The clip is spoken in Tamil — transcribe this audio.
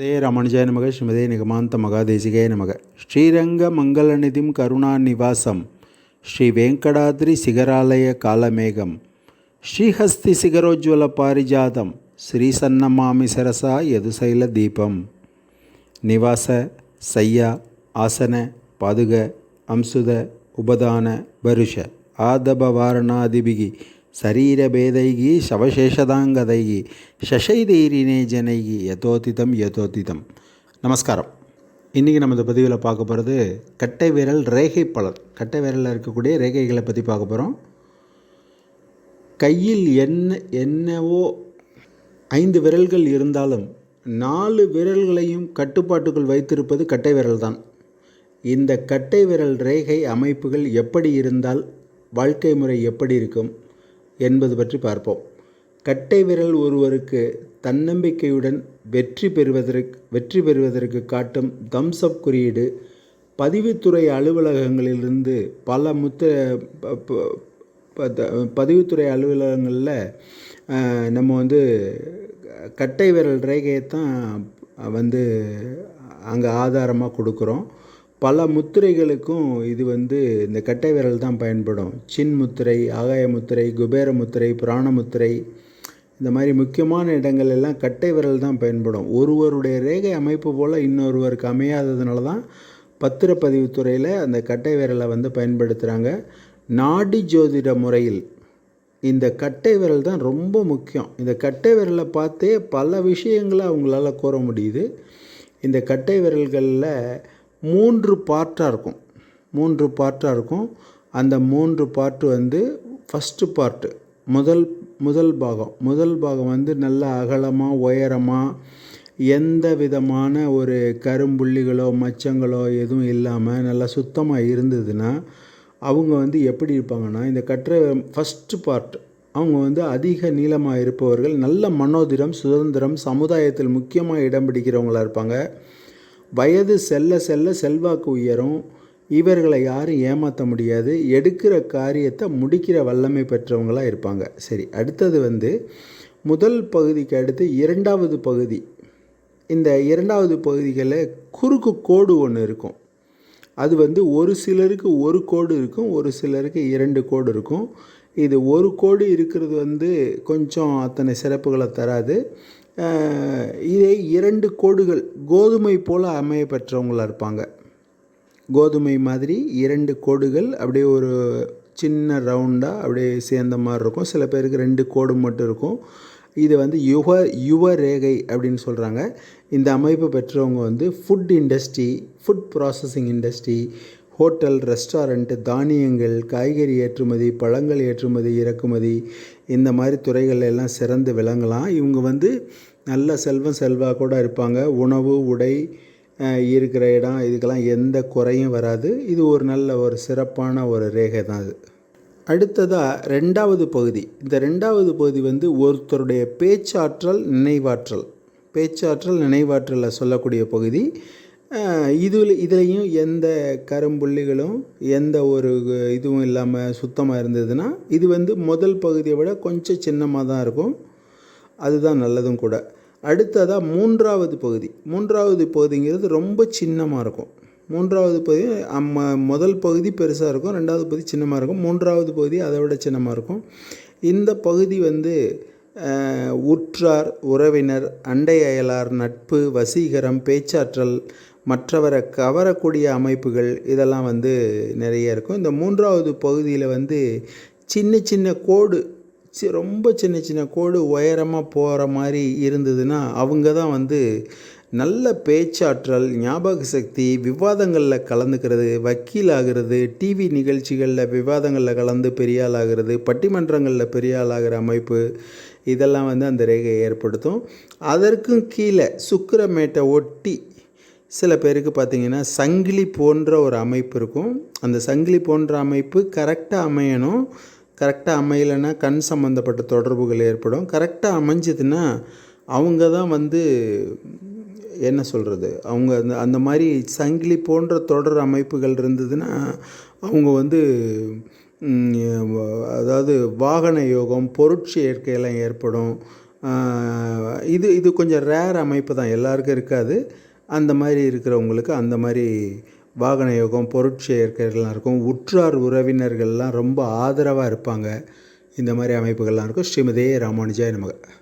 ஸ்ரீ ராமானுஜாய நமக ஸ்ரீமதே நிகமாந்த மகாதேசிகாய நமக ஸ்ரீரங்க மங்களநிதிம் கருணாநிவாசம் ஸ்ரீ வெங்கடாத்ரி சிகராலய காலமேகம் ஸ்ரீஹஸ்தி சிகரோஜ்வல பாரிஜாதம் ஸ்ரீ சன்னமாமி சரசா யதுசைல தீபம் நிவாச சையா ஆசன பாதுக அம்சுத உபதான பருஷ ஆதப வாரணாதிபிகி శరీరభేదైః சவசேஷதாங்கதைகி శశైதீரினே ஜனைகி யதோதிதம் யதோதிதம். நமஸ்காரம். இன்றைக்கி நம்ம இந்த பதிவில் பார்க்க போகிறது கட்டை விரல் ரேகை பலர். கட்டை விரலில் இருக்கக்கூடிய ரேகைகளை பற்றி பார்க்க போகிறோம் கையில் என்ன என்னவோ ஐந்து விரல்கள் இருந்தாலும் நாலு விரல்களையும் கட்டுப்பாட்டுக்குள் வைத்திருப்பது கட்டை விரல் தான் இந்த கட்டை விரல் ரேகை அமைப்புகள் எப்படி இருந்தால் வாழ்க்கை முறை எப்படி இருக்கும்? என்பது பற்றி பார்ப்போம். கட்டை விரல் ஒருவருக்கு தன்னம்பிக்கையுடன் வெற்றி பெறுவதற்கு வெற்றி பெறுவதற்கு காட்டும் தம்ஸ் அப் குறியீடு பதிவுத்துறை அலுவலகங்களிலிருந்து பல முத்த ப- பதிவுத்துறை அலுவலகங்களில் நம்ம வந்து கட்டை விரல் ரேகையை தான் வந்து அங்கே ஆதாரமாக கொடுக்குறோம். பல முத்திரைகளுக்கும் இது வந்து இந்த கட்டை விரல் தான் பயன்படும். சின் முத்திரை ஆகாய முத்திரை குபேர முத்திரை புராண முத்திரை இந்த மாதிரி முக்கியமான இடங்கள் எல்லாம் கட்டை விரல் தான் பயன்படும். ஒருவருடைய ரேகை அமைப்பு போல் இன்னொருவருக்கு அமையாததுனால தான் பத்திரப்பதிவுத்துறையில் அந்த கட்டை விரலை வந்து பயன்படுத்துகிறாங்க நாடி ஜோதிட முறையில் இந்த கட்டை விரல் தான் ரொம்ப முக்கியம். இந்த கட்டை விரலை பார்த்தே பல விஷயங்களை அவங்களால கூற முடியுது. இந்த கட்டை விரல்களில் மூன்று பார்ட்டாக இருக்கும். மூன்று பார்ட்டாக இருக்கும். அந்த மூன்று பார்ட்டு வந்து ஃபஸ்ட்டு பார்ட்டு முதல் முதல் பாகம். முதல் பாகம் வந்து நல்ல அகலமாக உயரமாக எந்த விதமான ஒரு கரும்புள்ளிகளோ மச்சங்களோ எதுவும் இல்லாமல் நல்லா சுத்தமாக இருந்ததுன்னா அவங்க வந்து எப்படி இருப்பாங்கன்னா இந்த கட்டுரை ஃபஸ்ட்டு பார்ட் அவங்க வந்து அதிக நீளமாக இருப்பவர்கள் நல்ல மனோதிரம் சுதந்திரம் சமுதாயத்தில் முக்கியமாக இடம் பிடிக்கிறவங்களா இருப்பாங்க. வயது செல்ல செல்ல செல்வாக்கு உயரும். இவர்களை யாரும் ஏமாற்ற முடியாது. எடுக்கிற காரியத்தை முடிக்கிற வல்லமை பெற்றவங்களாக இருப்பாங்க. சரி அடுத்தது வந்து முதல் பகுதிக்கு அடுத்து இரண்டாவது பகுதி. இந்த இரண்டாவது பகுதிகளில் குறுக்கு கோடு ஒன்று இருக்கும். அது வந்து ஒரு சிலருக்கு ஒரு கோடு இருக்கும் ஒரு சிலருக்கு இரண்டு கோடு இருக்கும். இது ஒரு கோடு இருக்கிறது வந்து கொஞ்சம் அத்தனை சிறப்புகளை தராது. இதே இரண்டு கோடுகள் கோதுமை போல் அமைய பெற்றவங்களாக இருப்பாங்க. கோதுமை மாதிரி இரண்டு கோடுகள் அப்படியே ஒரு சின்ன ரவுண்டாக அப்படியே சேர்ந்த மாதிரி இருக்கும். சில பேருக்கு ரெண்டு கோடு மட்டும் இருக்கும். இது வந்து யுவ யுவ ரேகை அப்படின்னு சொல்கிறாங்க இந்த அமைப்பு பெற்றவங்க வந்து food industry food processing industry hotel restaurant தானியங்கள் காய்கறி ஏற்றுமதி பழங்கள் ஏற்றுமதி இறக்குமதி இந்த மாதிரி துறைகள் எல்லாம் சிறந்து விளங்கலாம். இவங்க வந்து நல்ல செல்வம் செல்வாக கூட இருப்பாங்க. உணவு உடை இருக்கிற இடம் இதுக்கெல்லாம் எந்த குறையும் வராது. இது ஒரு நல்ல ஒரு சிறப்பான ஒரு ரேகை தான் அது அடுத்ததாக ரெண்டாவது பகுதி. இந்த ரெண்டாவது பகுதி வந்து ஒருத்தருடைய பேச்சாற்றல் நினைவாற்றல். பேச்சாற்றல் நினைவாற்றலில் சொல்லக்கூடிய பகுதி. இதில் இதுலேயும் எந்த கரும்புள்ளிகளும் எந்த ஒரு இதுவும் இல்லாமல் சுத்தமாக இருந்ததுன்னா இது வந்து முதல் பகுதியை விட கொஞ்சம் சின்னமாக தான் இருக்கும். அதுதான் நல்லதும் கூட. அடுத்ததாக மூன்றாவது பகுதி. மூன்றாவது பகுதிங்கிறது ரொம்ப சின்னமாக இருக்கும். மூன்றாவது பகுதி அம்ம முதல் பகுதி பெருசாக இருக்கும் ரெண்டாவது பகுதி சின்னமாக இருக்கும் மூன்றாவது பகுதி அதை விட சின்னமாக இருக்கும். இந்த பகுதி வந்து உற்றார் உறவினர் அண்டை அயலார் நட்பு வசீகரம் பேச்சாற்றல் மற்றவரை கவரக்கூடிய அமைப்புகள் இதெல்லாம் வந்து நிறைய இருக்கும். இந்த மூன்றாவது பகுதியில் வந்து சின்ன சின்ன கோடு சி- ரொம்ப சின்ன சின்ன கோடு உயரமாக போகிற மாதிரி இருந்ததுன்னா அவங்க தான் வந்து நல்ல பேச்சாற்றல் ஞாபக சக்தி விவாதங்களில் கலந்துக்கிறது வக்கீல் ஆகிறது டிவி நிகழ்ச்சிகளில் விவாதங்களில் கலந்து பெரிய பட்டிமன்றங்களில் பெரிய அமைப்பு இதெல்லாம் வந்து அந்த ரேகையை ஏற்படுத்தும். அதற்கும் கீழே சுக்கரமேட்டை ஒட்டி சில பேருக்கு பார்த்தீங்கன்னா சங்கிலி போன்ற ஒரு அமைப்பு இருக்கும். அந்த சங்கிலி போன்ற அமைப்பு கரெக்டாக அமையணும். கரெக்டாக அமையலைன்னா கண் சம்மந்தப்பட்ட தொடர்புகள் ஏற்படும். கரெக்டாக அமைஞ்சதுன்னா அவங்க தான் வந்து என்ன சொல்கிறது அவங்க அந்த அந்த மாதிரி சங்கிலி போன்ற தொடர் அமைப்புகள் இருந்ததுன்னா அவங்க வந்து அதாவது வாகன யோகம் பொருட்சேர்க்கையெல்லாம் ஏற்படும். இது இது கொஞ்சம் ரேர் அமைப்பு தான் எல்லாருக்கும் இருக்காது. அந்த மாதிரி இருக்கிறவங்களுக்கு அந்த மாதிரி வாகன யோகம் பொருட்செயற்கைகள்லாம் இருக்கும். உற்றார் உறவினர்கள்லாம் ரொம்ப ஆதரவாக இருப்பாங்க. இந்த மாதிரி அமைப்புகள்லாம் இருக்கும். ஸ்ரீமதே ராமானுஜாய் நமக்கு